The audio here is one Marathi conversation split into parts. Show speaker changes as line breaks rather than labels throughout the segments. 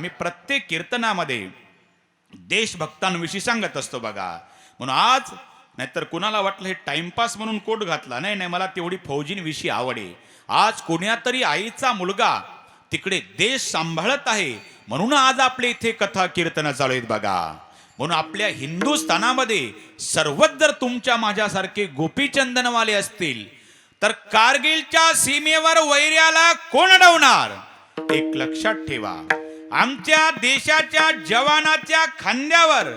मी प्रत्येक कीर्तनामध्ये देशभक्तांविषयी सांगत असतो बघा. म्हणून आज नाहीतर कुणाला वाटलं हे टाइमपास म्हणून कोट घातला? नाही नाही मला तेवढी फौजींविषयी आवड आहे. आज कुण्यातरी आईचा मुलगा तिकडे देश सांभाळत आहे. म्हणून आज आपले इथे कथा कीर्तन चालू आहेत बघा. म्हणून आपल्या हिंदुस्थानामध्ये सर्वच जर तुमच्या माझ्यासारखे गोपीचंदनवाले असतील तर कारगिलच्या सीमेवर वैर्याला कोण अडवणार? एक लक्षात ठेवा. आमच्या देशाच्या जवानाच्या खांद्यावर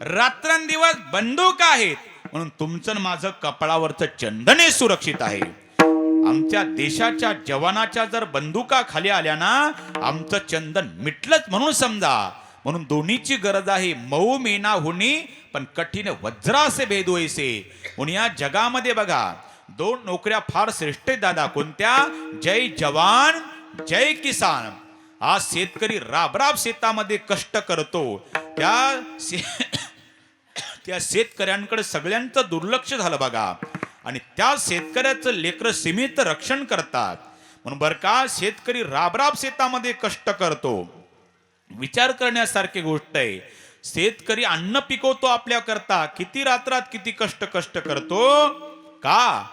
रात्रंदिवस बंदूक आहेत. म्हणून तुमचं माझं कपाळावरचं चंदने सुरक्षित आहे. आमच्या देशाच्या जवानाच्या जर बंदुका खाली आल्या ना आमचं चंदन मिटलंच म्हणून समजा. म्हणून दोन्हीची गरज आहे मऊ मेना होणी पण कठीण वज्रासे भेद होईसे म्हणून या जगामध्ये बघा दोन नोकऱ्या फार श्रेष्ठ दादा कोणत्या? जय जवान जय किसान. आज शेतकरी राबराब शेतामध्ये कष्ट करतो. त्या शे- त्या शेतकऱ्यांकडे सगळ्यांचं दुर्लक्ष झालं बघा. आणि त्या शेतकऱ्याचं लेकर सीमित रक्षण करतात. म्हणून बरं का शेतकरी राबराब शेतामध्ये कष्ट करतो. विचार करण्यासारखी गोष्ट आहे. शेतकरी अन्न पिकवतो आपल्या करता किती रात्रात किती कष्ट कष्ट करतो? का?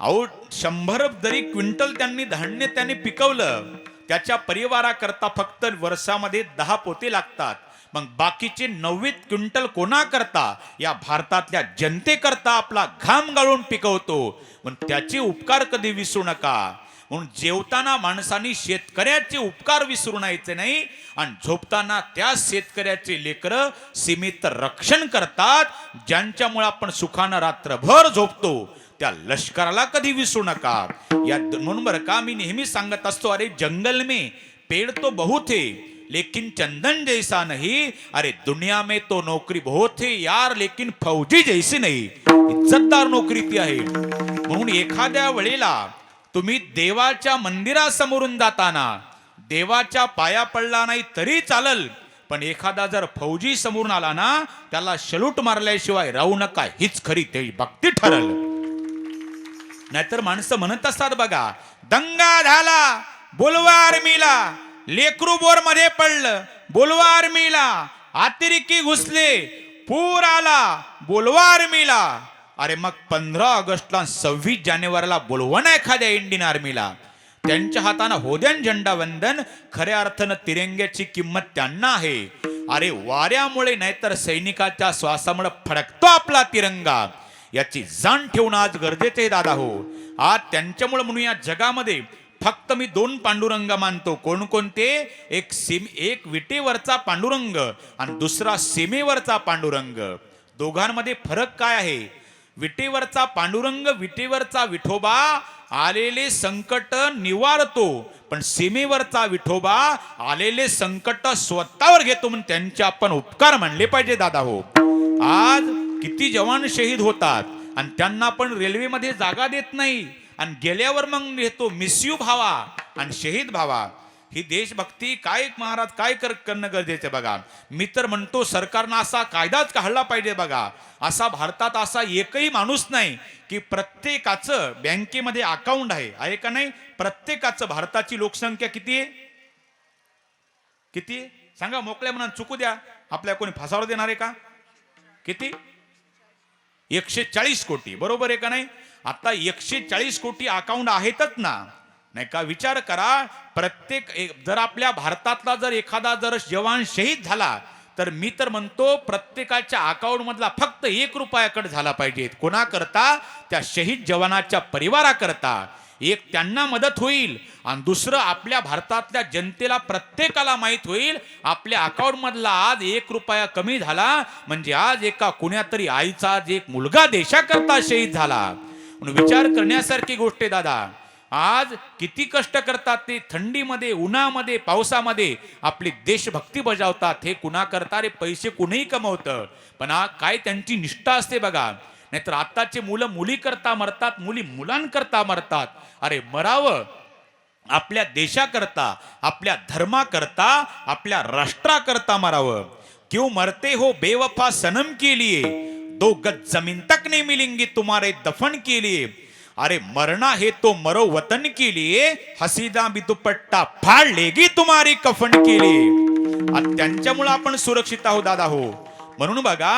अहो शंभर जरी क्विंटल त्यांनी धान्य त्यांनी पिकवलं त्याच्या परिवाराकरता फक्त वर्षामध्ये दहा पोते लागतात. मग बाकीचे नव्वद क्विंटल कोणा करता या भारतातल्या जनतेकरता आपला घाम गाळून पिकवतो. पण त्याचे उपकार कधी विसरू नका. म्हणून जेवताना माणसांनी शेतकऱ्याचे उपकार विसरू नयचे नाही. आणि झोपताना त्या शेतकऱ्याचे लेकर सीमित रक्षण करतात ज्यांच्यामुळे आपण सुखानं रात्रभर झोपतो. त्या लष्कराला कधी विसरू नका. या म्हणून बरं का मी नेहमी सांगत असतो अरे जंगल में पेड़ तो बहुत है लेकिन चंदन जैसा नहीं. अरे दुनिया में तो नौकरी बहुत है यार लेकिन फौजी जैसी नाही. इज्जतदार नोकरी ती आहे. म्हणून एखाद्या वेळेला तुम्ही देवाच्या मंदिरासमोरून जाताना देवाच्या पाया पडला नाही तरी चालल पण एखादा जर फौजी समोरून आला ना त्याला शलूट मारल्याशिवाय राहू नका हीच खरी ते भक्ती ठरल. नाहीतर माणसं म्हणत असतात बघा दंगा झाला बोलवा आर्मीला लेकरू बोरमध्ये पडलं बोलवा आर्मीला अतिरेकी घुसले पूर आला बोलवा आर्मीला अरे मग पंधरा ऑगस्टला सव्वीस जानेवारीला बोलवा ना एखाद्या इंडियन आर्मीला? त्यांच्या हातानं होद्यान झेंडा वंदन खऱ्या अर्थानं तिरंग्याची किंमत त्यांना आहे. अरे वाऱ्यामुळे नाहीतर सैनिकाच्या श्वासामुळे फडकतो आपला तिरंगा. याची जाण ठेवणं आज गरजेचे आहे दादा हो. आज त्यांच्यामुळे म्हणून या जगामध्ये फक्त मी दोन पांडुरंग मानतो. कोणकोणते एक सीम एक विटेवरचा पांडुरंग आणि दुसरा सीमेवरचा पांडुरंग. दोघांमध्ये फरक काय आहे? विटेवरचा पांडुरंग विटेवरचा विठोबा आलेले संकट निवारतो. पण सीमेवरचा विठोबा आलेले संकट स्वतःवर घेतो म्हणून त्यांचे आपण उपकार मानले पाहिजे दादा हो. आज किती जवान शहीद होतात आणि त्यांना पण रेल्वेमध्ये जागा देत नाही. आणि गेल्यावर मग येतो मिसयू भावा आणि शहीद भावा. ही देशभक्ती काय महाराज काय कर करणं गरजेचं आहे बघा. मी तर म्हणतो सरकारनं असा कायदाच काढला पाहिजे बघा. असा भारतात असा एकही माणूस नाही की प्रत्येकाचं बँकेमध्ये अकाउंट आहे. आहे का नाही? प्रत्येकाचं भारताची लोकसंख्या किती आहे? किती आहे? सांगा मोकळ्या म्हणून चुकू द्या. आपल्या कोणी फसावर देणार आहे का? किती? एकशे चाळीस कोटी बरोबर आहे का नाही? आता एकशे चाळीस कोटी अकाउंट आहेतच ना. नाही का? विचार करा प्रत्येक एक- जर आपल्या भारतातला जर एखादा जर जवान शहीद झाला तर मी तर म्हणतो प्रत्येकाच्या अकाउंट मधला फक्त एक रुपया कट झाला पाहिजे. कोणाकरता? त्या शहीद जवानाच्या परिवाराकरता. एक त्यांना मदत होईल. आणि दुसरं आपल्या भारतातल्या जनतेला प्रत्येकाला माहीत होईल. आपल्या अकाउंटमधला आज एक रुपया कमी झाला. म्हणजे आज एका कुण्यातरी आईचा आज एक मुलगा देशाकरता शहीद झाला. म्हणून विचार करण्यासारखी गोष्ट आहे दादा. आज किती कष्ट करतात ते. थंडीमध्ये उन्हामध्ये पावसामध्ये आपली देशभक्ती बजावतात. हे कुणा करता रे पैसे कुणीही कमवतं. पण काय त्यांची निष्ठा असते बघा. नाहीतर आताचे मुलं मुली करता मरतात मुली मुलांकरता मरतात. अरे मरावं आपल्या देशाकरता आपल्या धर्माकरता आपल्या राष्ट्राकरता मरावं. क्यों मरते हो बेवफा सनम के लिए? दो गज जमीन तक नहीं मिलेंगी तुम्हारे दफन के लिए. अरे मरना है तो मरो वतन के लिए हसीदा भी दुपट्टा फाड़ लेगी तुम्हारी कफन के लिए. आणि त्यांच्यामुळे आपण सुरक्षित आहोत दादा हो. म्हणून बघा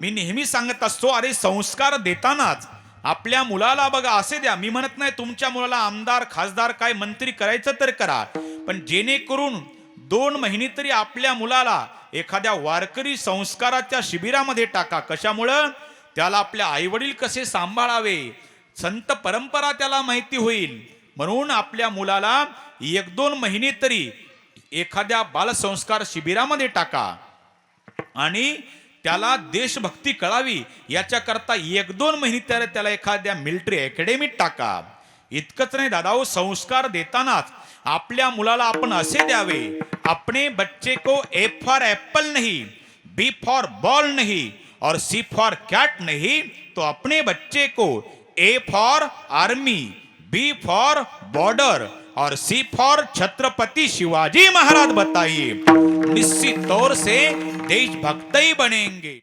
मी नेहमी सांगत असतो अरे संस्कार देतानाच. आपल्या मुलाला बघा असे द्या. मी म्हणत नाही तुमच्या मुलाला आमदार खासदार काय मंत्री करायचं तर करा. पण जेणेकरून दोन महिने तरी आपल्या मुलाला एखाद्या वारकरी संस्काराच्या शिबिरामध्ये टाका. कशामुळं? त्याला आपल्या आईवडील कसे सांभाळावे? संत परंपरा त्याला माहिती होईल. म्हणून आपल्या मुलाला एक दोन महिने तरी एखाद्या बालसंस्कार शिबिरामध्ये टाका. आणि त्याला देशभक्ती कळावी याच्याकरता एक दोन महिने त्याला त्याला एखाद्या मिलिटरी अकॅडमीत टाका. इतकंच नाही दादा हो संस्कार देतानाच आपल्या मुलाला आपण असे द्यावे अपने बच्चे को ए फॉर एप्पल नहीं बी फॉर बॉल नहीं और सी फॉर कैट नहीं तो अपने बच्चे को A for army B for border और सी फॉर छत्रपति शिवाजी महाराज बताइए निश्चित तौर से देशभक्त ही बनेंगे।